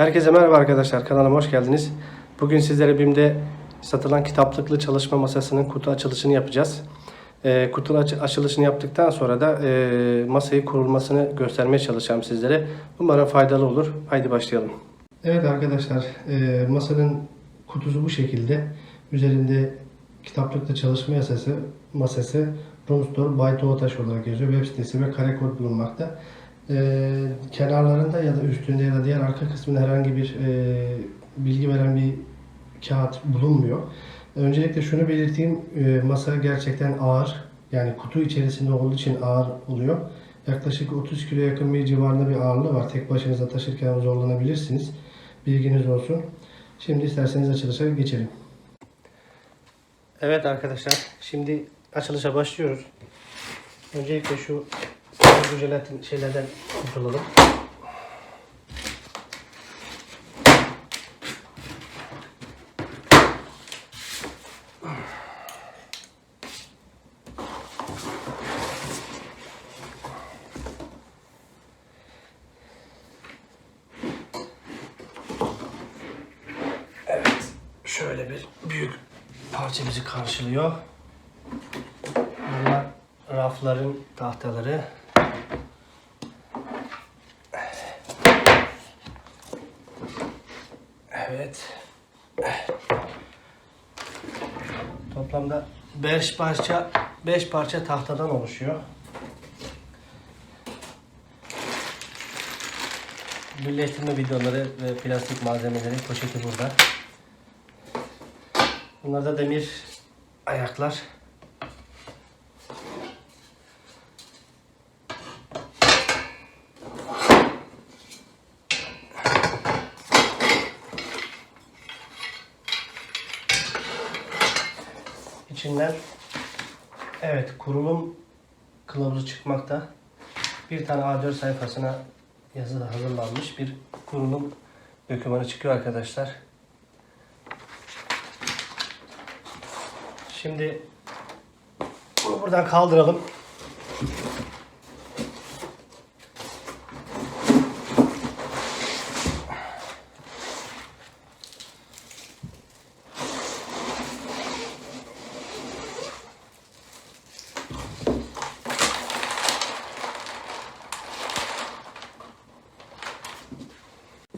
Herkese merhaba arkadaşlar. Kanalıma hoş geldiniz. Bugün sizlere BİM'de satılan kitaplıklı çalışma masasının kutu açılışını yapacağız. Ee, kutu aç- açılışını yaptıktan sonra da e, masayı kurulmasını göstermeye çalışacağım sizlere. Umarım faydalı olur. Haydi başlayalım. Evet arkadaşlar, e, masanın kutusu bu şekilde. Üzerinde kitaplıklı çalışma yasası, masası Roomstore by Toğutaş olarak yazıyor. Web sitesi ve kare kod bulunmakta. E, kenarlarında ya da üstünde ya da diğer arka kısmında herhangi bir e, bilgi veren bir kağıt bulunmuyor. Öncelikle şunu belirteyim, e, masa gerçekten ağır. Yani kutu içerisinde olduğu için ağır oluyor. Yaklaşık 30 kilo yakın bir civarında bir ağırlığı var. Tek başınıza taşırken zorlanabilirsiniz. Bilginiz olsun. Şimdi isterseniz açılışa geçelim. Evet arkadaşlar, şimdi açılışa başlıyoruz. Öncelikle şu bu jelatin şeylerden kurtulalım. Evet, şöyle bir büyük parça bizi karşılıyor. Bunlar rafların tahtaları. Evet. Toplamda 5 parça 5 parça tahtadan oluşuyor. Birleştirme videoları ve plastik malzemeleri poşeti burada. Bunlar da demir ayaklar. İçinden evet kurulum kılavuzu çıkmakta. Bir tane A4 sayfasına yazı hazırlanmış bir kurulum dokümanı çıkıyor arkadaşlar. Şimdi bunu buradan kaldıralım.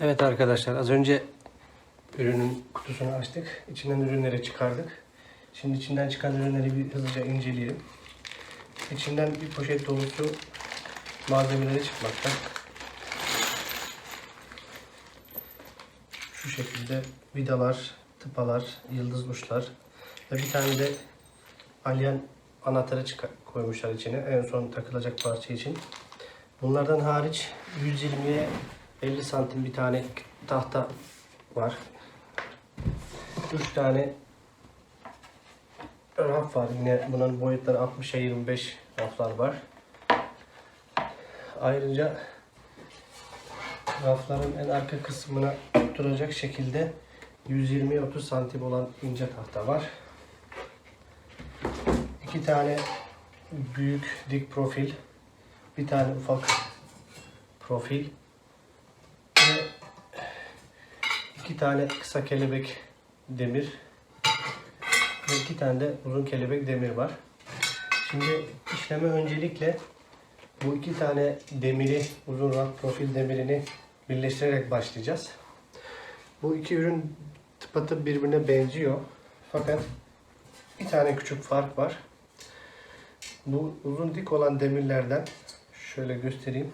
Evet arkadaşlar az önce ürünün kutusunu açtık. İçinden ürünleri çıkardık. Şimdi içinden çıkan ürünleri bir hızlıca inceleyelim. İçinden bir poşet dolusu malzemeleri çıkmakta. Şu şekilde vidalar, tıpalar, yıldız uçlar ve bir tane de alien anahtarı koymuşlar içine en son takılacak parça için. Bunlardan hariç 120'ye 50 santim bir tane tahta var. 3 tane raf var. Yine bunun boyutları 60'a 25 raflar var. Ayrıca rafların en arka kısmına oturacak şekilde 120-30 santim olan ince tahta var. İki tane büyük dik profil, bir tane ufak profil ve iki tane kısa kelebek demir ve iki tane de uzun kelebek demir var. Şimdi işleme öncelikle bu iki tane demiri, uzun raf profil demirini birleştirerek başlayacağız. Bu iki ürün tıpatıp birbirine benziyor. Fakat bir tane küçük fark var. Bu uzun dik olan demirlerden şöyle göstereyim.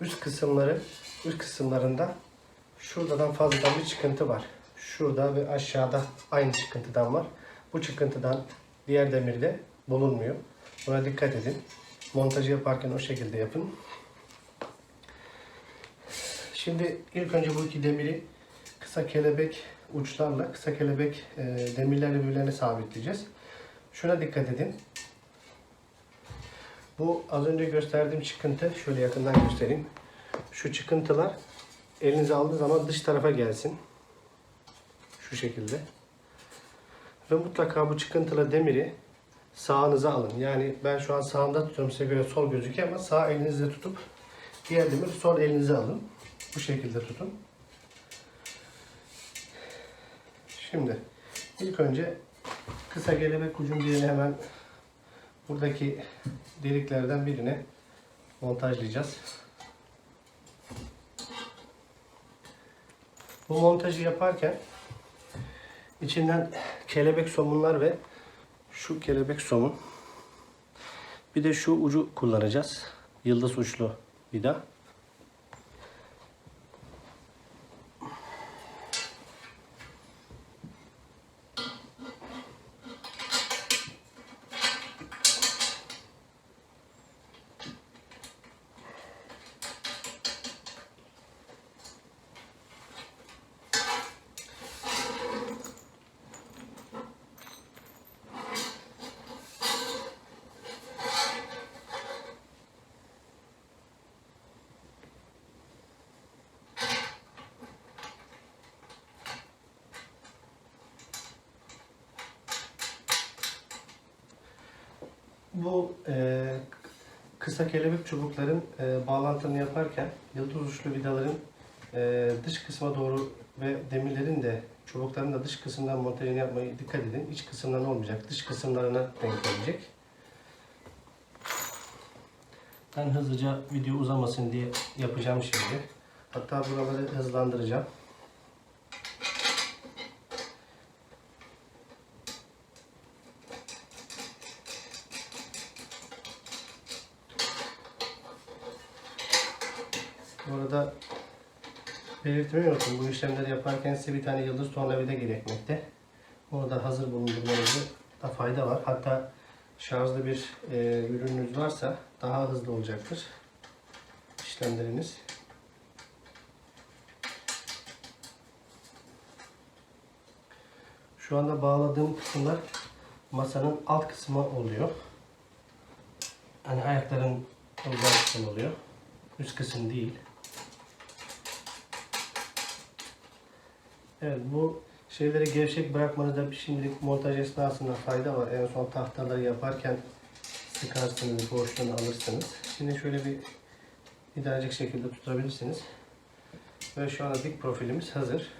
Üst kısımları, üst kısımlarında şuradan fazladan bir çıkıntı var. Şurada ve aşağıda aynı çıkıntıdan var. Bu çıkıntıdan diğer demirde bulunmuyor. Buna dikkat edin. Montajı yaparken o şekilde yapın. Şimdi ilk önce bu iki demiri kısa kelebek uçlarla, kısa kelebek e, demirlerle birbirlerine sabitleyeceğiz. Şuna dikkat edin. Bu az önce gösterdiğim çıkıntı, şöyle yakından göstereyim. Şu çıkıntılar elinize aldığı zaman dış tarafa gelsin. Şu şekilde. Ve mutlaka bu çıkıntılı demiri sağınıza alın. Yani ben şu an sağımda tutuyorum size göre sol gözüküyor ama sağ elinizle tutup diğer demiri sol elinize alın. Bu şekilde tutun. Şimdi ilk önce kısa gelebek ucun birini hemen buradaki deliklerden birine montajlayacağız. Bu montajı yaparken içinden kelebek somunlar ve şu kelebek somun bir de şu ucu kullanacağız. Yıldız uçlu vida. Bu e, kısa kelebek çubukların e, bağlantını yaparken yıldız uçlu vidaların e, dış kısma doğru ve demirlerin de çubukların da dış kısımdan montajını yapmaya dikkat edin. İç kısımdan olmayacak. Dış kısımlarına denk gelecek. Ben hızlıca video uzamasın diye yapacağım şimdi. Hatta buraları hızlandıracağım. Bu arada belirtmeyi unuttum. Bu işlemleri yaparken size bir tane yıldız tornavida gerekmekte. Onu da hazır bulundurmanızda da fayda var. Hatta şarjlı bir e, ürününüz varsa daha hızlı olacaktır işlemleriniz. Şu anda bağladığım kısımlar masanın alt kısmı oluyor. Hani ayakların olacağı kısım oluyor. Üst kısım değil. Evet bu şeyleri gevşek bırakmanızda şimdilik montaj esnasında fayda var. En son tahtaları yaparken sıkarsınız, boşluğunu alırsınız. Şimdi şöyle bir idarecik şekilde tutabilirsiniz. Ve şu anda dik profilimiz hazır.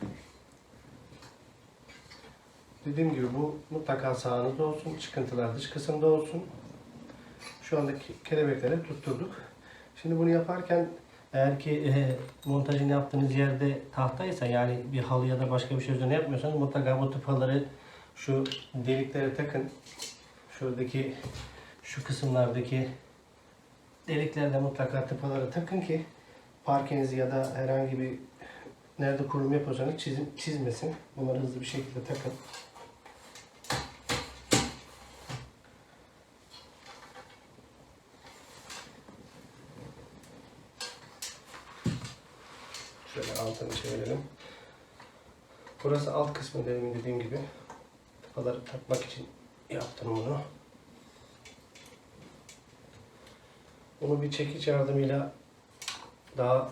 Dediğim gibi bu mutlaka sağınızda olsun. Çıkıntılar dış kısımda olsun. Şu andaki kelebekleri tutturduk. Şimdi bunu yaparken eğer ki e, montajını yaptığınız yerde tahtaysa yani bir halı ya da başka bir şey üzerine yapmıyorsanız mutlaka bu tıpaları şu deliklere takın. Şuradaki şu kısımlardaki deliklerde mutlaka tıpaları takın ki parkenizi ya da herhangi bir nerede kurum yapıyorsanız çizim, çizmesin. Bunları hızlı bir şekilde takın. Şöyle altını çevirelim. Burası alt kısmı demin dediğim gibi. Tıpaları takmak için yaptım bunu. Bunu bir çekiç yardımıyla daha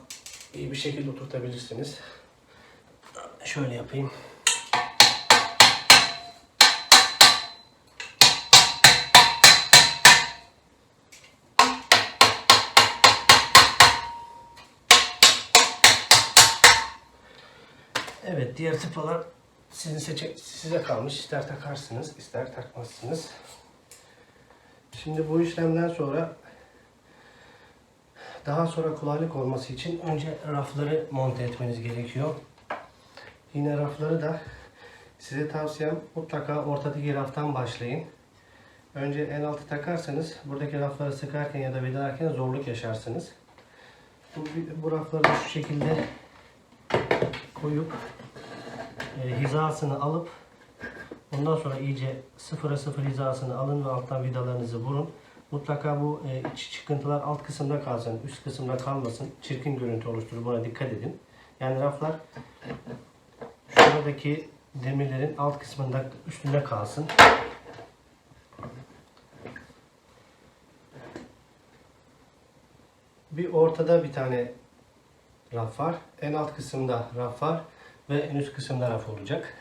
iyi bir şekilde oturtabilirsiniz. Şöyle yapayım. Evet, diğer tıpalar sizin seçe size kalmış. İster takarsınız, ister takmazsınız. Şimdi bu işlemden sonra daha sonra kolaylık olması için önce rafları monte etmeniz gerekiyor. Yine rafları da size tavsiyem mutlaka ortadaki raftan başlayın. Önce en altı takarsanız buradaki rafları sıkarken ya da vidalarken zorluk yaşarsınız. Bu, bu rafları da şu şekilde koyup e, hizasını alıp ondan sonra iyice sıfıra sıfır hizasını alın ve alttan vidalarınızı vurun. Mutlaka bu e, iç çıkıntılar alt kısımda kalsın, üst kısımda kalmasın. Çirkin görüntü oluşturur. Buna dikkat edin. Yani raflar şuradaki demirlerin alt kısmında üstünde kalsın. Bir ortada bir tane raf var. En alt kısımda raf var ve en üst kısımda raf olacak.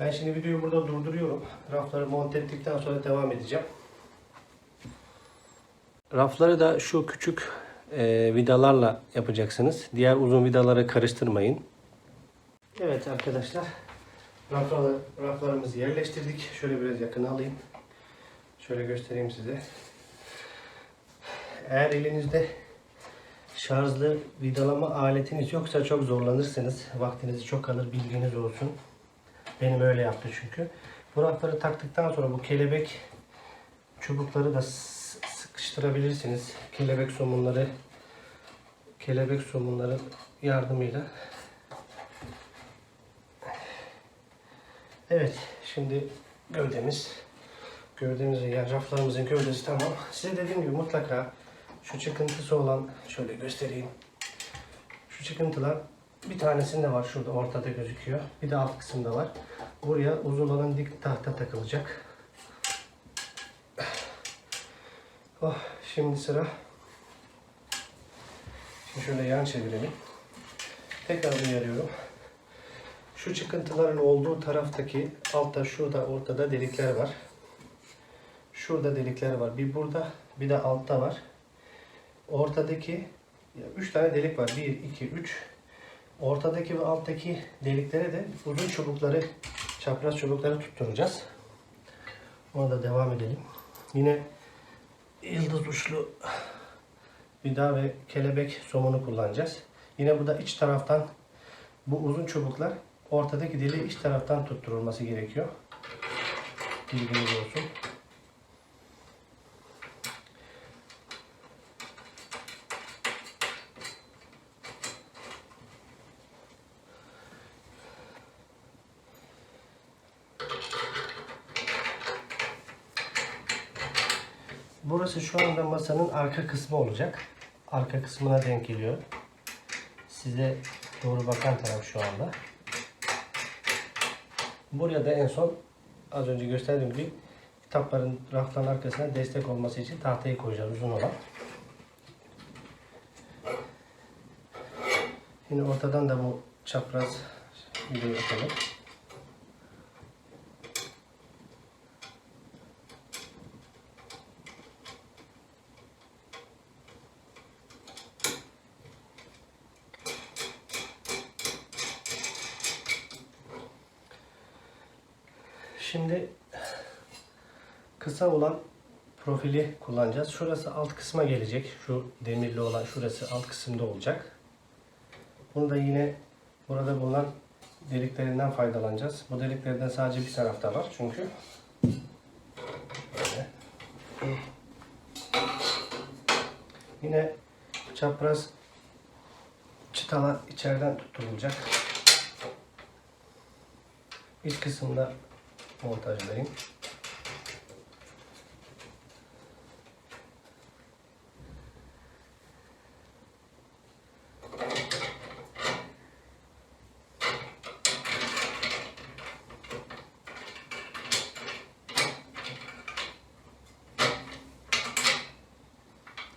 Ben şimdi videoyu burada durduruyorum. Rafları monte ettikten sonra devam edeceğim. Rafları da şu küçük e, vidalarla yapacaksınız. Diğer uzun vidaları karıştırmayın. Evet arkadaşlar. Rafları, raflarımızı yerleştirdik. Şöyle biraz yakına alayım. Şöyle göstereyim size. Eğer elinizde şarjlı vidalama aletiniz yoksa çok zorlanırsınız. Vaktinizi çok alır bilginiz olsun. Benim öyle yaptı çünkü. Bu rafları taktıktan sonra bu kelebek çubukları da sıkıştırabilirsiniz. Kelebek somunları kelebek somunları yardımıyla. Evet, şimdi gövdemiz gövdemiz yani raflarımızın gövdesi tamam. Size dediğim gibi mutlaka şu çıkıntısı olan şöyle göstereyim. Şu çıkıntılar bir tanesinde var şurada ortada gözüküyor. Bir de alt kısımda var. Buraya uzun olan dik tahta takılacak. Oh, şimdi sıra. Şimdi şöyle yan çevirelim. Tekrar uyarıyorum. Şu çıkıntıların olduğu taraftaki altta şurada ortada delikler var. Şurada delikler var. Bir burada bir de altta var. Ortadaki 3 tane delik var. 1, 2, 3. Ortadaki ve alttaki deliklere de uzun çubukları, çapraz çubukları tutturacağız. Ona da devam edelim. Yine yıldız uçlu vida ve kelebek somunu kullanacağız. Yine burada iç taraftan bu uzun çubuklar ortadaki deliği iç taraftan tutturulması gerekiyor. Bilginiz olsun. Burası şu anda masanın arka kısmı olacak. Arka kısmına denk geliyor. Size doğru bakan taraf şu anda. Buraya da en son az önce gösterdiğim gibi kitapların rafların arkasına destek olması için tahtayı koyacağız uzun olan. Yine ortadan da bu çapraz videoyu atalım. Şimdi kısa olan profili kullanacağız. Şurası alt kısma gelecek. Şu demirli olan şurası alt kısımda olacak. Bunu da yine burada bulunan deliklerinden faydalanacağız. Bu deliklerden sadece bir tarafta var çünkü. Böyle. Yine çapraz çıtalar içeriden tutturulacak. İç kısımda montajlayayım.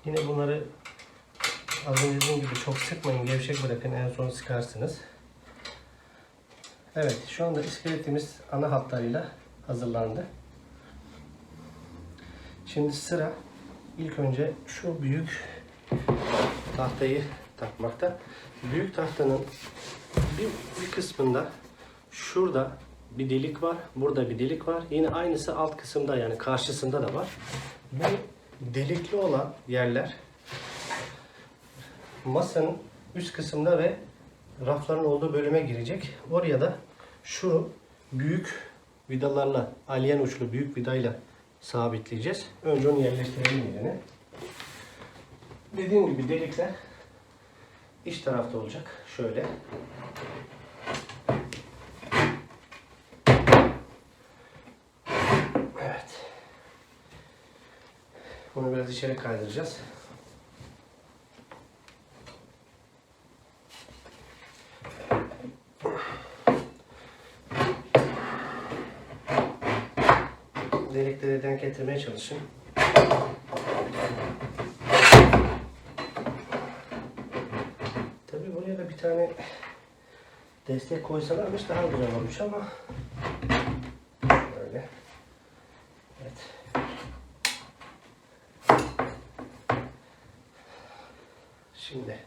Yine bunları az önce dediğim gibi çok sıkmayın, gevşek bırakın en son sıkarsınız. Evet, şu anda iskeletimiz ana hatlarıyla hazırlandı. Şimdi sıra ilk önce şu büyük tahtayı takmakta. Büyük tahtanın bir, bir kısmında şurada bir delik var, burada bir delik var. Yine aynısı alt kısımda yani karşısında da var. Bu delikli olan yerler masanın üst kısımda ve rafların olduğu bölüme girecek. Oraya da şu büyük vidalarla, alien uçlu büyük vidayla sabitleyeceğiz. Önce onu yerleştirelim yerine. Dediğim gibi delikler iç tarafta olacak. Şöyle. Evet. Bunu biraz içeri kaydıracağız. delikleri denk getirmeye çalışın. Tabi buraya da bir tane destek koysalarmış daha güzel olmuş ama böyle. Evet. Şimdi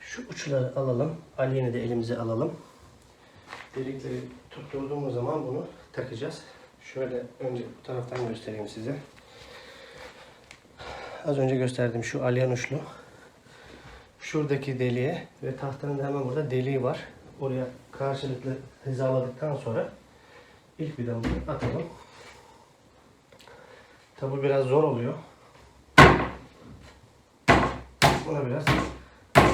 şu uçları alalım. Alyeni de elimize alalım. Delikleri tutturduğumuz zaman bunu takacağız. Şöyle önce bu taraftan göstereyim size. Az önce gösterdiğim şu alyan uçlu. Şuradaki deliğe ve tahtanın hemen burada deliği var. Oraya karşılıklı hizaladıktan sonra ilk vidamızı atalım. Tabi biraz zor oluyor. Buna biraz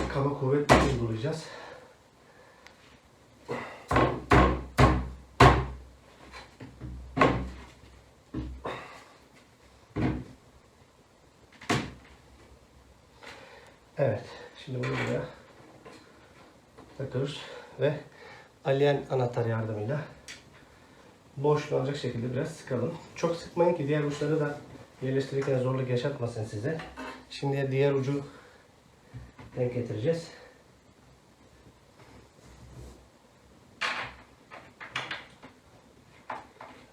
kaba kuvvet uygulayacağız. Evet. Şimdi bunu buraya takıyoruz ve alien anahtar yardımıyla boşluğu alacak şekilde biraz sıkalım. Çok sıkmayın ki diğer uçları da yerleştirirken zorluk yaşatmasın size. Şimdi diğer ucu denk getireceğiz.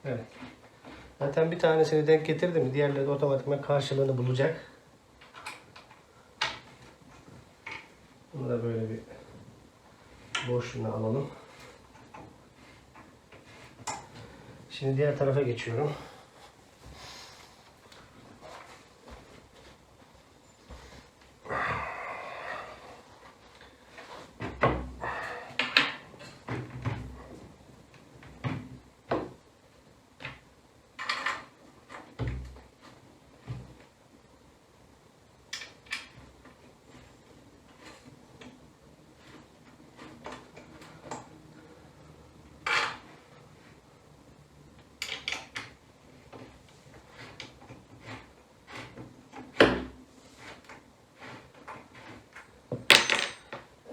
Evet. Zaten bir tanesini denk getirdi mi diğerleri de otomatikman karşılığını bulacak. Bunu da böyle bir boşluğuna alalım. Şimdi diğer tarafa geçiyorum.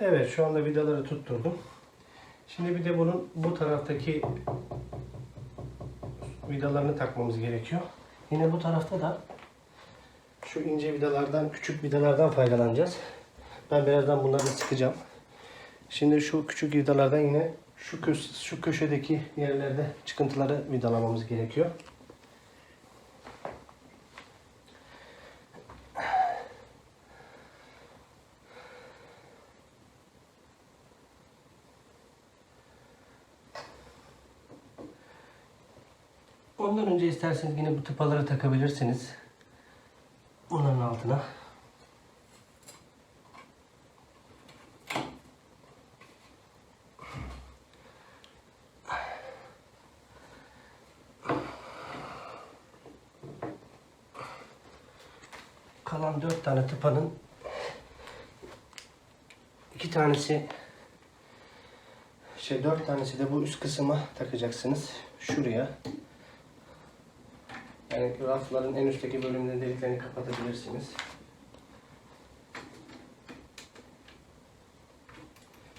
Evet şu anda vidaları tutturdum. Şimdi bir de bunun bu taraftaki vidalarını takmamız gerekiyor. Yine bu tarafta da şu ince vidalardan, küçük vidalardan faydalanacağız. Ben birazdan bunları sıkacağım. Şimdi şu küçük vidalardan yine şu, şu köşedeki yerlerde çıkıntıları vidalamamız gerekiyor. Ondan önce isterseniz yine bu tıpaları takabilirsiniz. Onların altına. Kalan dört tane tıpanın iki tanesi şey dört tanesi de bu üst kısma takacaksınız. Şuraya. Yani rafların en üstteki bölümünde deliklerini kapatabilirsiniz.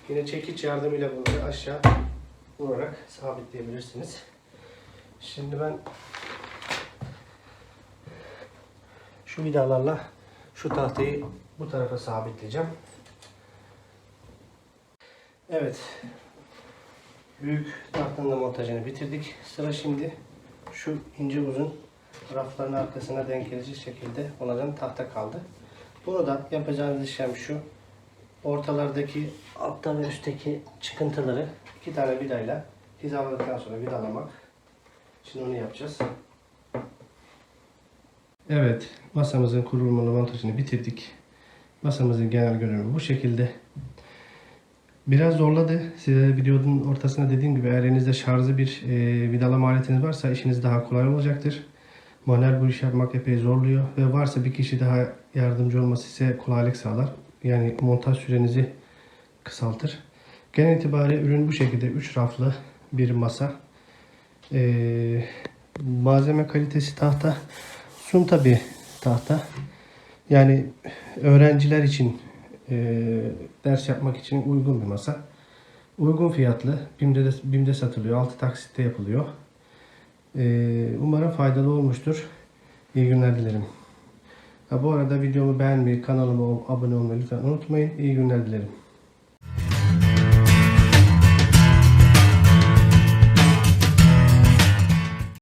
Yine çekiç yardımıyla bunları aşağı vurarak sabitleyebilirsiniz. Şimdi ben şu vidalarla şu tahtayı bu tarafa sabitleyeceğim. Evet. Büyük tahtanın da montajını bitirdik. Sıra şimdi şu ince uzun rafların arkasına denk gelecek şekilde onların tahta kaldı. Bunu da yapacağınız işlem şu. Ortalardaki altta ve üstteki çıkıntıları iki tane vidayla hizaladıktan sonra vidalamak. Şimdi onu yapacağız. Evet, masamızın kurulumunu montajını bitirdik. Masamızın genel görünümü bu şekilde. Biraz zorladı. Size videonun ortasında dediğim gibi eğer elinizde şarjlı bir e, vidalama aletiniz varsa işiniz daha kolay olacaktır. Manuel bu işi yapmak epey zorluyor ve varsa bir kişi daha yardımcı olması size kolaylık sağlar. Yani montaj sürenizi kısaltır. Genel itibariyle ürün bu şekilde 3 raflı bir masa. Ee, malzeme kalitesi tahta. Sunta bir tahta. Yani öğrenciler için e, ders yapmak için uygun bir masa. Uygun fiyatlı. BİM'de, de, BİM'de satılıyor. 6 taksitte yapılıyor. Ee, umarım faydalı olmuştur. İyi günler dilerim. Bu arada videomu beğenmeyi, kanalıma abone olmayı lütfen unutmayın. İyi günler dilerim.